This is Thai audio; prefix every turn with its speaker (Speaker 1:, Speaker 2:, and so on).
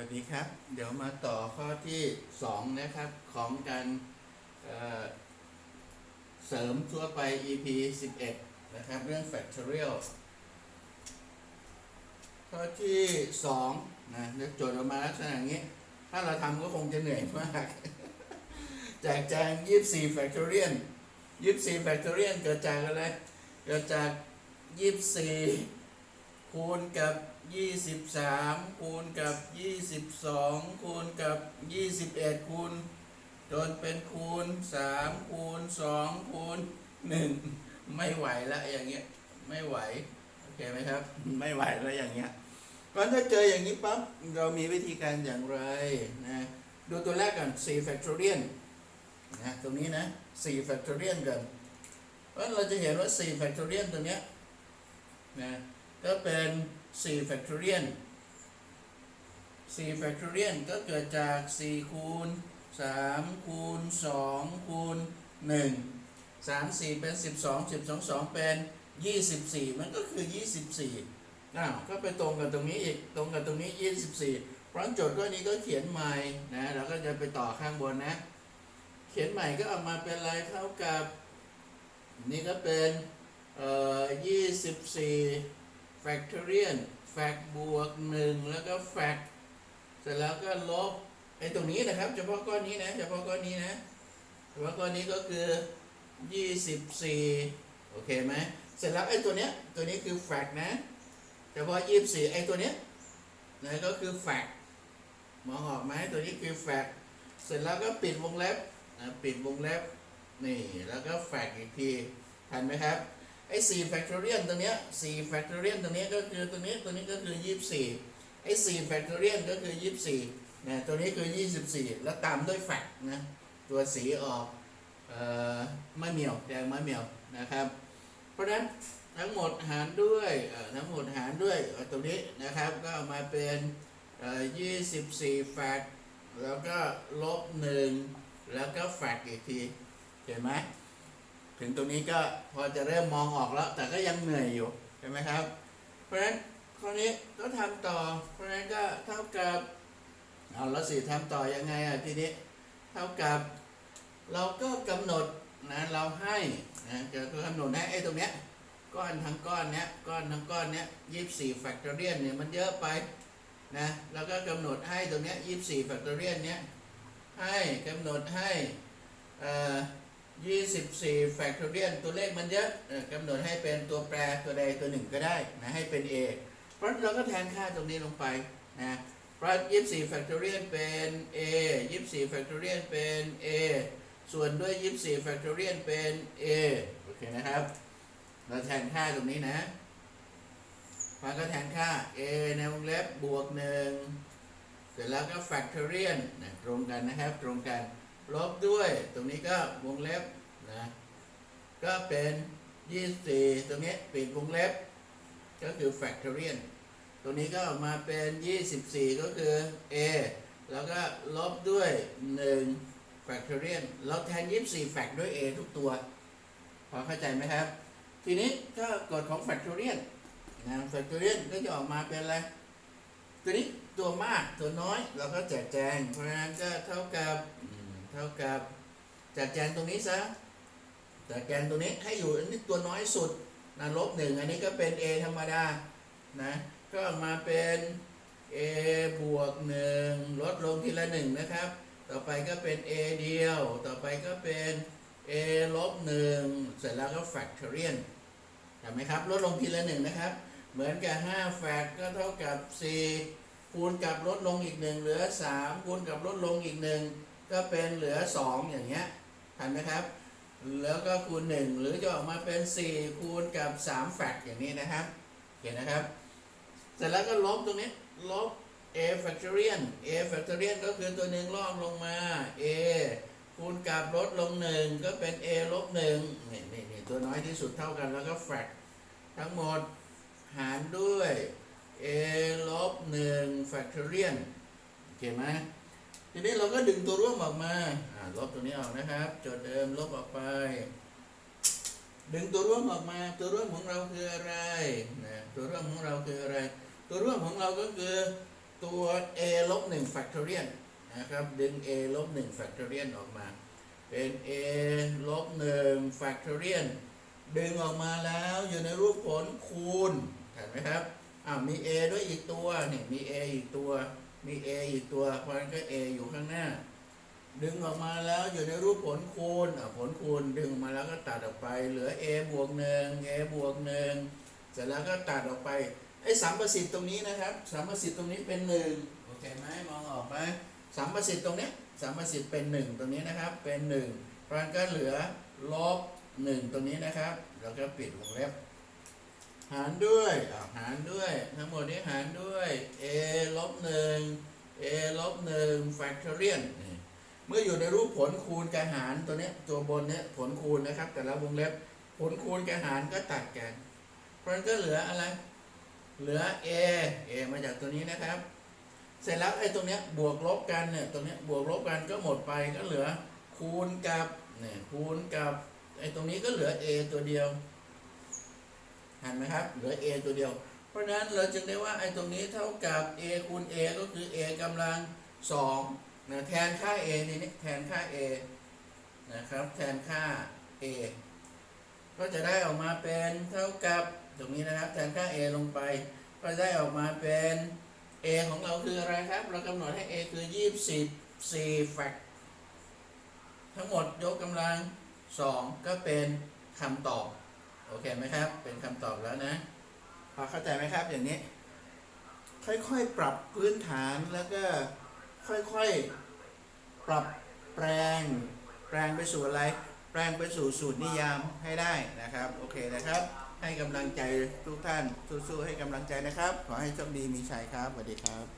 Speaker 1: วัสดีครับ เดี๋ยวมาต่อข้อที่ 2 นะครับ ของการเเสริมทั่วไป EP 11 นะครับ เรื่อง factorial ข้อที่2นะเดี๋ยวโจทย์ออกมาลักษณะอย่างนี้ ถ้าเราทำก็คงจะเหนื่อยมาก แจกแจง 24 factorial 24 factorial เกิดจากอะไร เกิดจาก 24 คูณกับ 23 คูณกับ 22 คูณกับ 21 คูณจนเป็นคูณ 3 คูณ 2 คูณ 1 ไม่ไหวแล้วอย่างเงี้ยไม่ไหวโอเคไหมครับ ไม่ไหวแล้วอย่างเงี้ยก่อนถ้าเจออย่างนี้ปั๊บเรามีวิธีการอย่างไรนะดูตัวแรกก่อน4 factorial นะตรงนี้นะ4 factorial กันเพราะเราจะเห็นว่า4 factorial ตัวเนี้ยนะ ก็เป็น4 factorial 4 factorial ก็เกิดจาก 4 คูณ 3 คูณ 2 คูณ 1 3 4 เป็น 12 12 2 เป็น 24 มันก็คือ 24อ้าวก็ไปตรงกับตรงนี้อีก ตรงกับตรงนี้ 24 เพราะโจทย์ข้อนี้ก็เขียนใหม่นะเราก็จะไปต่อข้างบนนะ เขียนใหม่ก็ออกมาเป็นอะไรเท่ากับ นี่ก็เป็นเอ่อ24 factorial fact บวก1แล้วก็ fact เสร็จแล้วก็ลบไอ้ตรงนี้นะครับ เฉพาะก้อนนี้นะเฉพาะก้อนนี้นะเฉพาะก้อนนี้ก็คือ 24 โอเคไหมเสร็จแล้วไอ้ตัวเนี้ยตัวนี้คือ fact นะเฉพาะ 24 ไอ้ตัวเนี้ยนะก็คือ fact มองออกไหมตัวนี้คือ fact เสร็จแล้วก็ปิดวงเล็บนะปิดวงเล็บนี่แล้วก็ fact อีกทีทันไหมครับ ไอ้4 factorial ตรงเนี้ย4 factorial ตรงเนี้ยก็คือตัวนี้ตัวนี้ก็คือ24ไอ้4 factorial ก็คือ24นะตัวนี้คือ24แล้วตามด้วย fact นะตัวสีออกเอ่อมะเหมี่ยวแดงมะเหมี่ยวนะครับ เพราะฉะนั้นทั้งหมดหารด้วยทั้งหมดหารด้วยตรงนี้นะครับก็เอามาเป็นเอ่อ24 fact แล้วก็ลบ1แล้วก็ fact อีกทีเห็นไหม ถึงตรงนี้ก็พอจะเริ่มมองออกแล้ว แต่ก็ยังเหนื่อยอยู่ใช่ไหมครับ เพราะฉะนั้นข้อนี้ก็ทำต่อ เพราะฉะนั้นก็เท่ากับเอาแล้วสิทำต่อยังไงอะทีนี้เท่ากับเราก็กำหนดนะเราให้นะจะกำหนดให้ไอ้ตรงเนี้ยก้อนทั้งก้อนเนี้ยก้อนทั้งก้อนเนี้ยยี่สิบสี่แฟกตอเรียนเนี่ยมันเยอะไปนะแล้วก็กำหนดให้ตรงเนี้ยยี่สิบสี่แฟกตอเรียนเนี้ยให้กำหนดให้ 24 factorial ตัวเลขมันเยอะกำหนดให้เป็นตัวแปรตัวใดตัวหนึ่งก็ได้นะให้เป็น a เพราะเราก็แทนค่าตรงนี้ลงไปนะเพราะ24 factorial เป็น a 24 factorial เป็น a ส่วนด้วย 24 factorial เป็น a โอเคนะครับ เราแทนค่าตรงนี้นะมันก็แทนค่า a ในวงเล็บบวกหนึ่งเสร็จแล้วก็ factorial นะตรงกันนะครับตรงกัน ลบด้วย ตรงนี้ก็วงเล็บนะ ก็เป็น24ตรงนี้ปิดวงเล็บ ก็คือ factorial ตรงนี้ก็ออกมาเป็น 24 ก็คือ a แล้วก็ลบด้วย 1 factorial เราแทน 24 fact ด้วย a ทุกตัว พอเข้าใจไหมครับ ทีนี้ก็กฎของ factorial นะ factorial ก็จะออกมาเป็นอะไร ตัวนี้ตัวมากตัวน้อยเราก็แจกแจง เพราะฉะนั้นก็เท่ากับ เท่ากับแจกแจงตรงนี้ซะแจกแจงตรงนี้ให้อยู่อันนี้ตัวน้อยสุดนะลบหนึ่งอันนี้ก็เป็น a ธรรมดานะก็มาเป็น a บวกหนึ่งลดลงทีละหนึ่งนะครับ ต่อไปก็เป็น a เดียว ต่อไปก็เป็น a ลบหนึ่งเสร็จแล้วก็ factorial เห็นไหมครับ ลดลงทีละหนึ่งนะครับ เหมือนกับ5แฟกก็เท่ากับ 4 คูณกับลดลงอีกหนึ่งเหลือ 3 คูณกับลดลงอีกหนึ่ง ก็เป็นเหลือ 2 อย่างเงี้ยทันไหมครับ แล้วก็คูณ 1 หรือจะออกมาเป็น 4 คูณกับ 3 แฟกอย่างนี้นะครับ เห็นนะครับ เสร็จแล้วก็ลบตรงนี้ลบ a factorial a factorial ก็คือตัวหนึ่งลอกลงมา a คูณกับลดลง 1 ก็เป็น a ลบ1นี่นี่นี่ตัวน้อยที่สุดเท่ากันแล้วก็แฟกทั้งหมดหารด้วย a ลบ1 factorial โอเคไหม ทีนี้เราก็ดึงตัวร่วมออกมาลบตัวนี้ออกนะครับโจทย์เดิมลบออกไป ดึงตัวร่วมออกมา ตัวร่วมของเราคืออะไรนะตัวร่วมของเราคืออะไร ตัวร่วมของเราก็คือตัว a ลบ1 factorial นะครับ ดึง a ลบ1 factorial ออกมา เป็น a ลบ1 factorial ดึงออกมาแล้วอยู่ในรูปผลคูณเห็นไหมครับอ้าวมี a ด้วยอีกตัวนี่มี a อีกตัว มี a อีกตัว เพราะฉะนั้นก็ a อยู่ข้างหน้า ดึงออกมาแล้วอยู่ในรูปผลคูณผลคูณดึงมาแล้วก็ตัดออกไป เหลือ a บวกหนึ่ง a บวกหนึ่งเสร็จแล้วก็ตัดออกไปไอ้สามประสิทธิ์ตรงนี้นะครับสามประสิทธิ์ตรงนี้เป็นหนึ่งโอเคไหมมองออกไหมสามประสิทธิ์ตรงนี้สามประสิทธิ์เป็นหนึ่งตรงนี้นะครับ เป็นหนึ่งเพราะฉะนั้นก็เหลือลบหนึ่งตรงนี้นะครับ แล้วก็ปิดวงเล็บ หารด้วยหารด้วย ทั้งหมดนี้หารด้วย a ลบหนึ่ง a ลบหนึ่ง factorial นี่เมื่ออยู่ในรูปผลคูณกับหารตัวนี้ตัวบนเนี้ยผลคูณนะครับ แต่ละวงเล็บผลคูณกับหารก็ตัดกัน เพราะฉะนั้นก็เหลืออะไร เหลือ a a มาจากตัวนี้นะครับ เสร็จแล้วไอ้ตรงเนี้ยบวกลบกันเนี่ยตรงเนี้ยบวกลบกันก็หมดไปก็เหลือคูณกับเนี่ยคูณกับไอ้ตรงนี้ก็เหลือ a ตัวเดียว เห็นไหมครับ เหลือ a ตัวเดียว เพราะฉะนั้นเราจึงได้ว่าไอ้ตรงนี้เท่ากับ a คูณ a ก็คือ a กำลังสองนะแทนค่า a นี่นี่แทนค่า a นะครับ แทนค่า a ก็จะได้ออกมาเป็นเท่ากับตรงนี้นะครับแทนค่า a ลงไป ก็ได้ออกมาเป็น a ของเราคืออะไรครับ เรากำหนดให้ a คือ 24 แฟกทั้งหมดยกกำลัง 2 ก็เป็นคำตอบ โอเคไหมครับ เป็นคำตอบแล้วนะ พอเข้าใจไหมครับอย่างนี้ ค่อยๆ ปรับพื้นฐานแล้วก็ค่อยๆ ปรับแปลง แปลงไปสู่อะไร แปลงไปสู่สูตรนิยามให้ได้นะครับ โอเคนะครับ ให้กำลังใจทุกท่านสู้ๆให้กำลังใจนะครับ ขอให้โชคดีมีชัยครับสวัสดีครับ